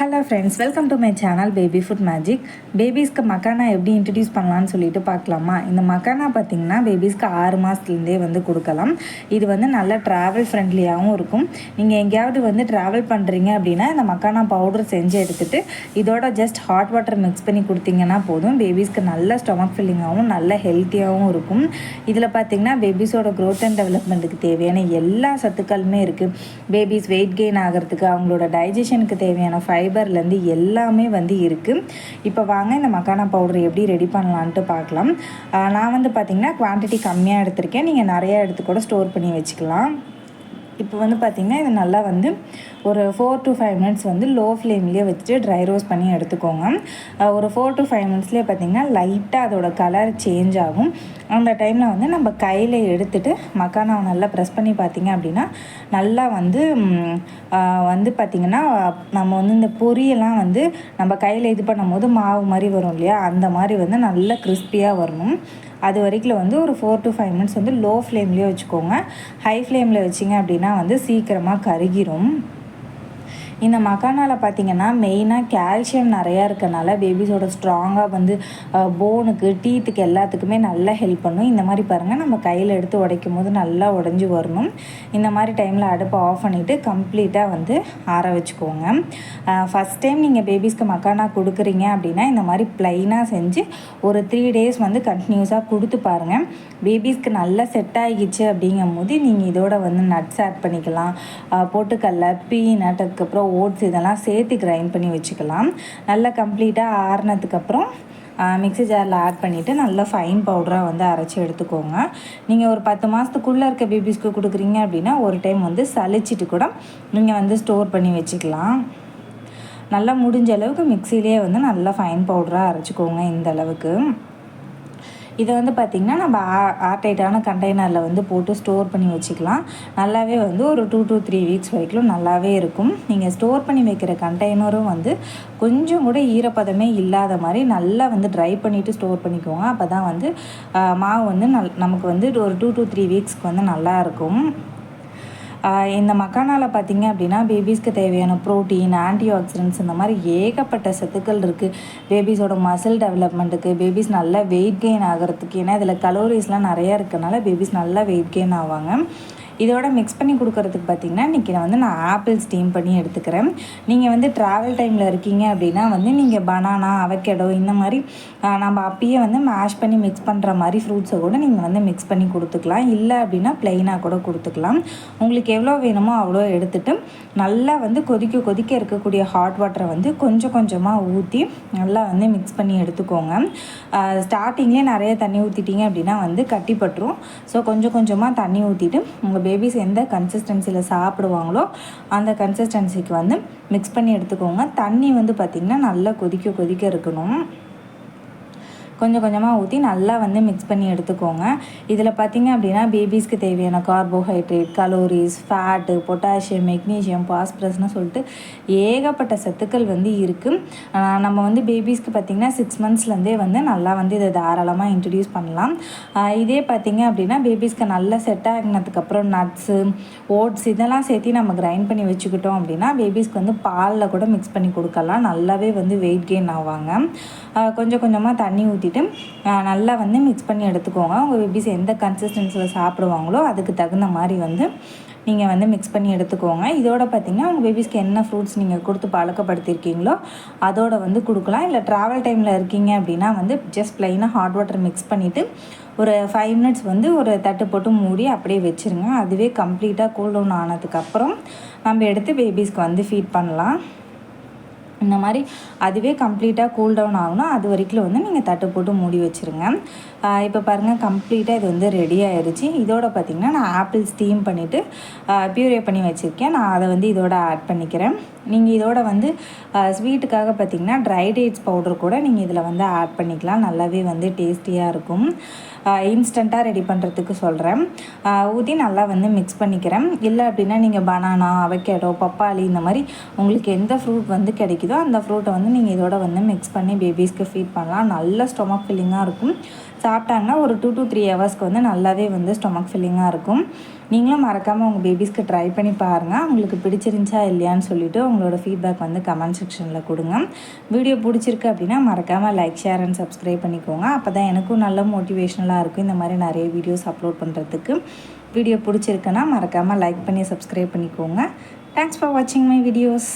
Hello friends welcome to my channel baby food magic பேபிஸ்க்கு makhana எப்படி introduce பண்ணலான்னு சொல்லிட்டு பார்க்கலாமா? இந்த மக்கானா பார்த்தீங்கன்னா பேபிஸ்க்கு ஆறு மாதத்துலேருந்தே வந்து கொடுக்கலாம். இது வந்து நல்ல ட்ராவல் ஃப்ரெண்ட்லியாகவும் இருக்கும். நீங்கள் எங்கேயாவது வந்து ட்ராவல் பண்ணுறீங்க அப்படின்னா இந்த மக்கானா பவுடர் செஞ்சு எடுத்துகிட்டு இதோட ஜஸ்ட் ஹாட் வாட்டர் மிக்ஸ் பண்ணி கொடுத்தீங்கன்னா போதும். பேபிஸ்க்கு நல்ல ஸ்டொமக் ஃபில்லிங்காகவும் நல்ல ஹெல்த்தியாகவும் இருக்கும். இதில் பார்த்தீங்கன்னா பேபிஸோட க்ரோத் அண்ட் டெவலப்மெண்ட்டுக்கு தேவையான எல்லா சத்துக்களுமே இருக்குது பேபிஸ் வெயிட் கெயின் ஆகிறதுக்கு அவங்களோட டைஜஷனுக்கு தேவையான ஃபைபர்லேருந்து எல்லாமே வந்து இருக்குது இப்போ வாங்க இந்த மக்கானா பவுடர் எப்படி ரெடி பண்ணலான்ட்டு பார்க்கலாம். நான் வந்து பார்த்திங்கன்னா குவான்டிட்டி கம்மியாக எடுத்திருக்கேன். நீங்கள் நிறையா எடுத்து கூட ஸ்டோர் பண்ணி வச்சுக்கலாம். இப்போ வந்து பார்த்திங்கன்னா இது நல்லா வந்து ஒரு ஃபோர் டு ஃபைவ் மினிட்ஸ் வந்து லோ ஃப்ளேம்லேயே வச்சுட்டு ட்ரை ரோஸ்ட் பண்ணி எடுத்துக்கோங்க. ஒரு ஃபோர் டு ஃபைவ் மினிட்ஸ்லேயே பார்த்திங்கன்னா லைட்டாக அதோட கலர் சேஞ்ச் ஆகும். அந்த டைமில் வந்து நம்ம கையில் எடுத்துட்டு மக்கானாவை நல்லா ப்ரெஸ் பண்ணி பார்த்திங்க அப்படின்னா நல்லா வந்து வந்து பார்த்திங்கன்னா நம்ம வந்து இந்த பொரியெல்லாம் வந்து நம்ம கையில் இது பண்ணும்போது மாவு மாதிரி வரும் இல்லையா? அந்த மாதிரி வந்து நல்லா கிறிஸ்பியாக வரணும். அது வரைக்கும் வந்து ஒரு ஃபோர் டு ஃபைவ் மினிட்ஸ் வந்து லோ ஃப்ளேம்லேயே வச்சுக்கோங்க. ஹை ஃப்ளேமில் வச்சிங்க அப்படின்னா வந்து சீக்கிரமாக கருகிரும். இந்த மக்கானால பார்த்தீங்கன்னா மெயினாக கால்சியம் நிறையா இருக்கனால பேபிஸோட ஸ்ட்ராங்காக வந்து போனுக்கு டீத்துக்கு எல்லாத்துக்குமே நல்லா ஹெல்ப் பண்ணும். இந்த மாதிரி பாருங்கள் நம்ம கையில் எடுத்து உடைக்கும் போது நல்லா உடஞ்சி வரணும். இந்த மாதிரி டைமில் அடுப்பை ஆஃப் பண்ணிவிட்டு கம்ப்ளீட்டாக வந்து ஆற வச்சுக்கோங்க. ஃபஸ்ட் டைம் நீங்கள் பேபிஸ்க்கு மக்கானா கொடுக்குறீங்க அப்படின்னா இந்த மாதிரி ப்ளைனாக செஞ்சு ஒரு த்ரீ டேஸ் வந்து கண்டினியூஸாக கொடுத்து பாருங்கள் பேபிஸ்க்கு நல்லா செட் ஆகிடுச்சு அப்படிங்கும் போது நீங்கள் இதோட வந்து நட்ஸ் ஆட் பண்ணிக்கலாம். ஆஹ் பீ பீனட் அதுக்கப்புறம் ஓட்ஸ் இதெல்லாம் சேர்த்து கிரைண்ட் பண்ணி வச்சுக்கலாம். நல்லா கம்ப்ளீட்டாக ஆறுனதுக்கப்புறம் மிக்ஸி ஜாரில் ஆட் பண்ணிவிட்டு நல்லா ஃபைன் பவுடராக வந்து அரைச்சி எடுத்துக்கோங்க. நீங்கள் ஒரு பத்து மாதத்துக்குள்ளே இருக்க பேபிஸ்க்கு கொடுக்குறீங்க அப்படின்னா ஒரு டைம் வந்து சலிச்சிட்டு கூட நீங்கள் வந்து ஸ்டோர் பண்ணி வச்சுக்கலாம். நல்லா முடிஞ்ச அளவுக்கு மிக்சிலேயே வந்து நல்லா ஃபைன் பவுடராக அரைச்சிக்கோங்க இந்த அளவுக்கு. இதை வந்து பார்த்திங்கன்னா நம்ம ஆர்டைட்டான கண்டெய்னரில் வந்து போட்டு ஸ்டோர் பண்ணி வச்சுக்கலாம். நல்லாவே வந்து ஒரு டூ டூ த்ரீ வீக்ஸ் வரைக்கும் நல்லாவே இருக்கும். நீங்கள் ஸ்டோர் பண்ணி வைக்கிற கண்டெய்னரும் வந்து கொஞ்சம் கூட ஈரப்பதமே இல்லாத மாதிரி நல்லா வந்து ட்ரை பண்ணிவிட்டு ஸ்டோர் பண்ணிக்கோங்க. அப்போ தான் வந்து மாவு வந்து நல் நமக்கு வந்து ஒரு டூ டூ த்ரீ வீக்ஸ்க்கு வந்து நல்லா இருக்கும். இந்த மக்கானால் பார்த்தீங்க அப்படின்னா பேபிஸ்க்கு தேவையான ப்ரோட்டீன் ஆன்டி ஆக்சிடென்ட்ஸ் இந்த மாதிரி ஏகப்பட்ட சத்துக்கள் இருக்குது பேபிஸோட மசில் டெவலப்மெண்ட்டுக்கு பேபிஸ் நல்லா வெயிட் கெயின் ஆகிறதுக்கு ஏன்னா இதில் கலோரிஸ்லாம் நிறையா இருக்கனால பேபிஸ் நல்லா வெயிட் கெயின் ஆவாங்க. இதோட மிக்ஸ் பண்ணி கொடுக்கறதுக்கு பார்த்தீங்கன்னா இன்றைக்கி நான் வந்து நான் ஆப்பிள் ஸ்டீம் பண்ணி எடுத்துக்கிறேன். நீங்கள் வந்து ட்ராவல் டைமில் இருக்கீங்க அப்படின்னா வந்து நீங்கள் பனானா அவக்கேடோ இந்த மாதிரி நம்ம அப்பயே வந்து மேஷ் பண்ணி மிக்ஸ் பண்ணுற மாதிரி ஃப்ரூட்ஸை கூட நீங்கள் வந்து மிக்ஸ் பண்ணி கொடுத்துக்கலாம். இல்லை அப்படின்னா ப்ளைனாக கூட கொடுத்துக்கலாம். உங்களுக்கு எவ்வளோ வேணுமோ அவ்வளோ எடுத்துட்டு நல்லா வந்து கொதிக்க கொதிக்க இருக்கக்கூடிய ஹாட் வாட்டரை வந்து கொஞ்சம் கொஞ்சமாக ஊற்றி நல்லா வந்து மிக்ஸ் பண்ணி எடுத்துக்கோங்க. ஸ்டார்டிங்லேயே நிறைய தண்ணி ஊற்றிட்டீங்க அப்படின்னா வந்து கட்டிப்பட்டுரும் ஸோ கொஞ்சம் கொஞ்சமாக தண்ணி ஊற்றிட்டு உங்கள் பேபிஸ் எந்த கன்சிஸ்டன்சியில் சாப்பிடுவாங்களோ அந்த கன்சிஸ்டன்சிக்கு வந்து மிக்ஸ் பண்ணி எடுத்துக்கோங்க. தண்ணி வந்து பார்த்திங்கன்னா நல்லா கொதிக்க கொதிக்க இருக்கணும். கொஞ்சம் கொஞ்சமாக ஊற்றி நல்லா வந்து மிக்ஸ் பண்ணி எடுத்துக்கோங்க. இதில் பார்த்திங்க அப்படின்னா பேபிஸ்க்கு தேவையான carbohydrate calories fat potassium magnesium பாஸ்பரஸ்னு சொல்லிட்டு ஏகப்பட்ட சத்துக்கள் வந்து இருக்குது நம்ம வந்து பேபிஸ்க்கு பார்த்திங்கன்னா சிக்ஸ் மந்த்ஸ்லேருந்தே வந்து நல்லா வந்து இதை தாராளமாக இன்ட்ரடியூஸ் பண்ணலாம். இதே பார்த்திங்க அப்படின்னா பேபிஸ்க்கு நல்லா செட் ஆகினதுக்கப்புறம் நட்ஸு ஓட்ஸ் இதெல்லாம் சேர்த்து நம்ம கிரைண்ட் பண்ணி வச்சுக்கிட்டோம் அப்படின்னா பேபிஸ்க்கு வந்து பாலில் கூட மிக்ஸ் பண்ணி கொடுக்கலாம். நல்லாவே வந்து வெயிட் கெயின் ஆவாங்க. கொஞ்சம் கொஞ்சமாக தண்ணி ஊற்றிட்டு நல்லா வந்து மிக்ஸ் பண்ணி எடுத்துக்கோங்க. உங்கள் பேபிஸ் எந்த கன்சிஸ்டன்சியில் சாப்பிடுவாங்களோ அதுக்கு தகுந்த மாதிரி வந்து நீங்கள் வந்து மிக்ஸ் பண்ணி எடுத்துக்கோங்க. இதோட பார்த்தீங்கன்னா உங்கள் பேபிஸ்க்கு என்ன ஃப்ரூட்ஸ் நீங்கள் கொடுத்து பழக்கப்படுத்தியிருக்கீங்களோ அதோட வந்து கொடுக்கலாம். இல்லை ட்ராவல் டைமில் இருக்கீங்க அப்படின்னா வந்து ஜஸ்ட் ப்ளைனாக ஹாட் வாட்டர் மிக்ஸ் பண்ணிவிட்டு ஒரு ஃபைவ் மினிட்ஸ் வந்து ஒரு தட்டு போட்டு மூடி அப்படியே வச்சுருங்க. அதுவே கம்ப்ளீட்டாக கூல் டவுன் ஆனதுக்கப்புறம் நம்ம எடுத்து பேபிஸ்க்கு வந்து ஃபீட் பண்ணலாம். இந்த மாதிரி அதுவே கம்ப்ளீட்டாக கூல் டவுன் ஆகணும் அது வரைக்கும் வந்து நீங்கள் தட்டு போட்டு மூடி வச்சுருங்க. இப்போ பாருங்கள் கம்ப்ளீட்டாக இது வந்து ரெடி ஆயிடுச்சு இதோட பார்த்திங்கன்னா நான் ஆப்பிள் ஸ்டீம் பண்ணிவிட்டு பியூரே பண்ணி வச்சுருக்கேன். நான் அதை வந்து இதோட ஆட் பண்ணிக்கிறேன். நீங்கள் இதோட வந்து ஸ்வீட்டுக்காக பார்த்தீங்கன்னா ட்ரை டேட்ஸ் பவுடர் கூட நீங்கள் இதில் வந்து ஆட் பண்ணிக்கலாம். நல்லாவே வந்து டேஸ்டியாக இருக்கும். இன்ஸ்டண்ட்டாக ரெடி பண்ணுறதுக்கு சொல்கிறேன் ஊற்றி நல்லா வந்து மிக்ஸ் பண்ணிக்கிறேன். இல்லை அப்படின்னா நீங்கள் பனானா அவக்கேடோ பப்பாளி இந்த மாதிரி உங்களுக்கு எந்த ஃப்ரூட் வந்து கிடைக்குதோ அந்த ஃப்ரூட்டை வந்து நீங்கள் இதோட வந்து மிக்ஸ் பண்ணி பேபிஸ்க்கு ஃபீட் பண்ணலாம். நல்ல ஸ்டொமக் ஃபில்லிங்காக இருக்கும். சாப்பிட்டாங்கன்னா ஒரு டூ டு த்ரீ ஹவர்ஸ்க்கு வந்து நல்லாவே வந்து ஸ்டொமக் ஃபில்லிங்காக இருக்கும். நீங்களும் மறக்காமல் உங்கள் பேபிஸ்க்கு ட்ரை பண்ணி பாருங்கள் உங்களுக்கு பிடிச்சிருந்துச்சா இல்லையான்னு சொல்லிவிட்டு உங்களோட ஃபீட்பேக் வந்து கமெண்ட் செக்ஷனில் கொடுங்க. வீடியோ பிடிச்சிருக்கு அப்படின்னா மறக்காமல் லைக் ஷேர் அண்ட் சப்ஸ்கிரைப் பண்ணிக்கோங்க. அப்போ தான் எனக்கும் நல்ல மோட்டிவேஷனலாக இருக்கும் இந்த மாதிரி நிறைய வீடியோஸ் அப்லோட் பண்ணுறதுக்கு வீடியோ பிடிச்சிருக்குன்னா மறக்காமல் லைக் பண்ணி சப்ஸ்கிரைப் பண்ணிக்கோங்க. தேங்க்ஸ் ஃபார் வாட்சிங் மை வீடியோஸ்